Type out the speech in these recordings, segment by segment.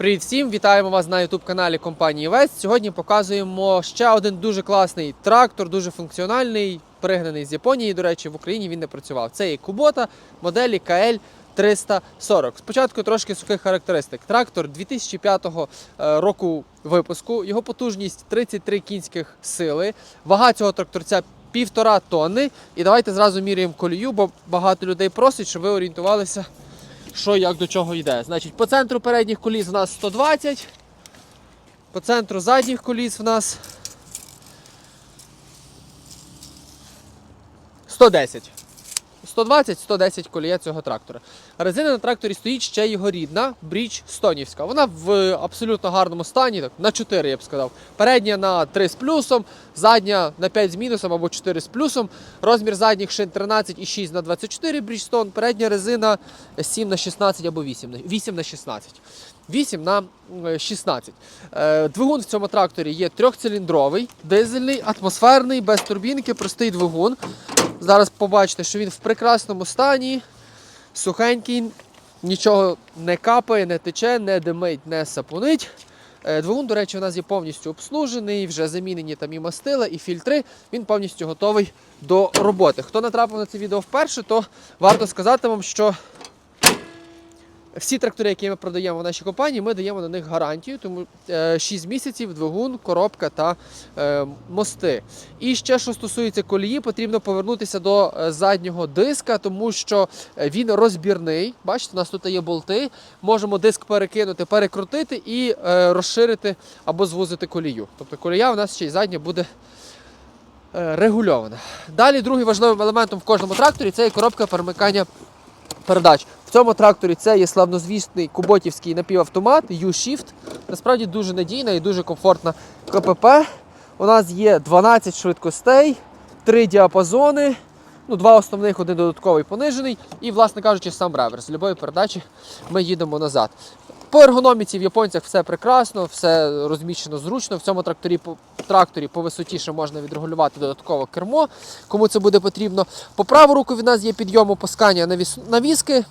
Привіт всім! Вітаємо вас на youtube каналі компанії Вест. Сьогодні показуємо ще один дуже класний трактор, дуже функціональний, пригнаний з Японії. До речі, в Україні він не працював. Це є Kubota моделі KL 340. Спочатку трошки сухих характеристик. Трактор 2005 е, року випуску. Його потужність 33 кінських сили. Вага цього тракторця півтора тонни. І давайте зразу міряємо колію, бо багато людей просить, щоб ви орієнтувалися що як до чого йде. Значить, по центру передніх коліс в нас 120, по центру задніх коліс в нас 110. 120-110 колія цього трактора. Резина на тракторі стоїть ще його рідна, бріч Стонівська. Вона в абсолютно гарному стані, так, на 4, я б сказав. Передня на 3 з плюсом, задня на 5 з мінусом або 4 з плюсом. Розмір задніх шин 13,6 на 24 Bridgestone, передня резина 7 на 16 або 8 на 8 на 16. 8 на е, 16. Е, Двигун в цьому тракторі є трьохциліндровий, дизельний, атмосферний, без турбінки, простий двигун. Зараз побачите, що він в прекрасному стані, сухенький, нічого не капає, не тече, не димить, не сапунить. Е, Двигун, до речі, у нас є повністю обслужений, вже замінені там і мастила, і фільтри. Він повністю готовий до роботи. Хто натрапив на це відео вперше, то варто сказати вам, що всі трактори, які ми продаємо в нашій компанії, ми даємо на них гарантію, тому е, 6 місяців двигун, коробка та е, мости. І ще що стосується колії, потрібно повернутися до е, заднього диска, тому що е, він розбірний. Бачите, у нас тут є болти. Можемо диск перекинути, перекрутити і е, розширити або звузити колію. Тобто колія у нас ще й задня буде. е, Регульована. Далі другим важливим елементом в кожному тракторі це є коробка перемикання передач. В цьому тракторі це є славнозвісний куботівський напівавтомат U-Shift. Насправді дуже надійна і дуже комфортна КПП. У нас є 12 швидкостей, 3 діапазони, ну, два основних, один додатковий понижений. І, власне кажучи, сам реверс. З любої передачі ми їдемо назад. По ергономіці в японцях все прекрасно, все розміщено зручно. В цьому тракторі по тракторі по висоті ще можна відрегулювати додатково кермо, кому це буде потрібно. По праву руку від нас є підйом опускання навіс... навіски.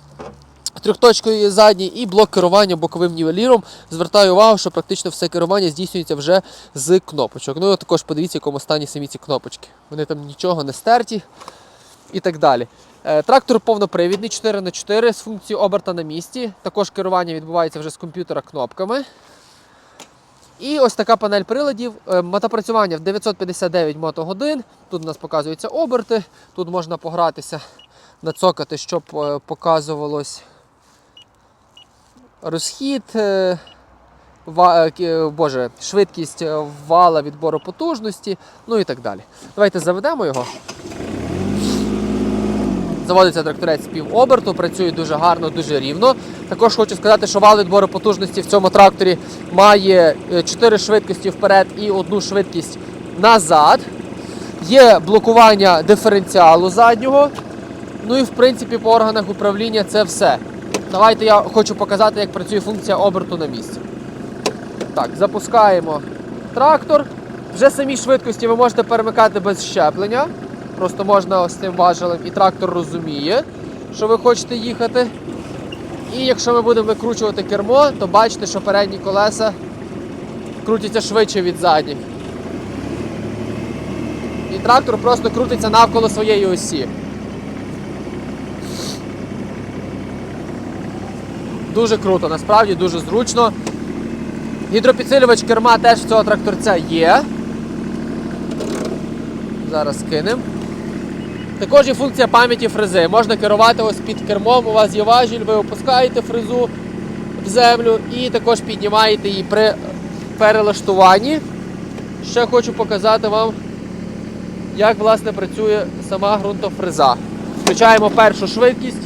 Трьохточковий задній і блок керування боковим нівеліром. Звертаю увагу, що практично все керування здійснюється вже з кнопочок. Ну і також подивіться, в якому стані самі ці кнопочки. Вони там нічого не стерті і так далі. Е, Трактор повнопривідний 4х4 з функцією оберта на місці. Також керування відбувається вже з комп'ютера кнопками. І ось така панель приладів. Е, Мотопрацювання в 959 мотогодин. Тут у нас показуються оберти. Тут можна погратися, нацокати, щоб е, показувалось розхід. Боже, швидкість вала відбору потужності, ну і так далі. Давайте заведемо його. Заводиться тракторець півоберту, працює дуже гарно, дуже рівно. Також хочу сказати, що вал відбору потужності в цьому тракторі має 4 швидкості вперед і одну швидкість назад. Є блокування диференціалу заднього. Ну і в принципі по органах управління це все. Давайте я хочу показати, як працює функція оберту на місці. Так, запускаємо трактор. Вже самі швидкості ви можете перемикати без щеплення. Просто можна ось цим важелем, і трактор розуміє, що ви хочете їхати. І якщо ми будемо викручувати кермо, то бачите, що передні колеса крутяться швидше від задніх. І трактор просто крутиться навколо своєї осі. Дуже круто, насправді дуже зручно. Гідропідсилювач керма теж в цього тракторця є. Зараз кинемо. Також є функція пам'яті фрези. Можна керувати ось під кермом, у вас є важіль, ви опускаєте фрезу в землю і також піднімаєте її при перелаштуванні. Ще хочу показати вам, як власне працює сама ґрунтофреза. Включаємо першу швидкість.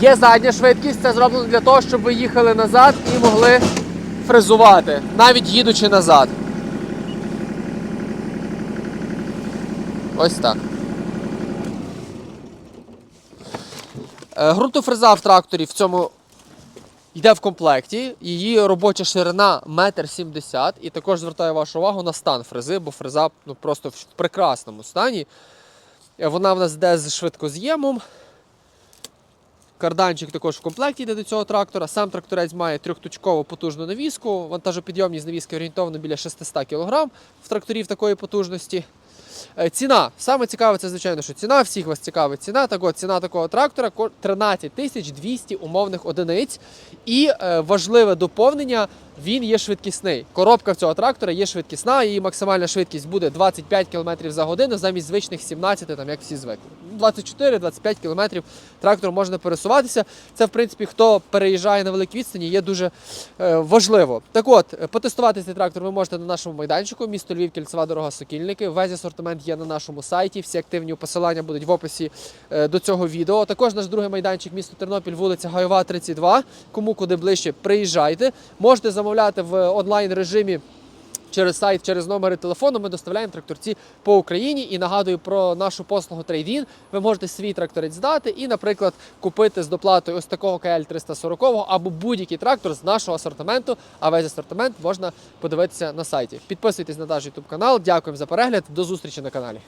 Є задня швидкість, це зроблено для того, щоб ви їхали назад і могли фрезувати, навіть їдучи назад. Ось так. Е, Ґрунтофреза в тракторі в цьому йде в комплекті. Її робоча ширина 1,70 м. І також звертаю вашу увагу на стан фрези, бо фреза ну, просто в прекрасному стані. Е, Вона в нас йде з швидкоз'ємом. Карданчик також в комплекті йде до цього трактора. Сам тракторець має трьохточкову потужну навіску. Вантажопідйомність навіски орієнтовно біля 600 кг в тракторів такої потужності. Е, Ціна. Саме цікаве, це звичайно, що ціна. Всіх вас цікавить ціна. Так от, ціна такого трактора ко- 13 тисяч 200 умовних одиниць. І е, важливе доповнення. Він є швидкісний. Коробка в цього трактора є швидкісна, її максимальна швидкість буде 25 км за годину замість звичних 17, там як всі звикли. 24-25 км трактор можна пересуватися. Це, в принципі, хто переїжджає на великі відстані, є дуже е, важливо. Так от, потестувати цей трактор ви можете на нашому майданчику, місто Львів, кільцева дорога Сокільники. Весь асортимент є на нашому сайті. Всі активні посилання будуть в описі е, до цього відео. Також наш другий майданчик, місто Тернопіль, вулиця Гайова, 32. Кому куди ближче, приїжджайте. Можете замовляти в онлайн режимі. Через сайт, через номери телефону ми доставляємо тракторці по Україні і нагадую про нашу послугу Trade-in. Ви можете свій тракторець здати і, наприклад, купити з доплатою ось такого КЛ 340 або будь-який трактор з нашого асортименту. А весь асортимент можна подивитися на сайті. Підписуйтесь на наш YouTube канал. Дякуємо за перегляд. До зустрічі на каналі.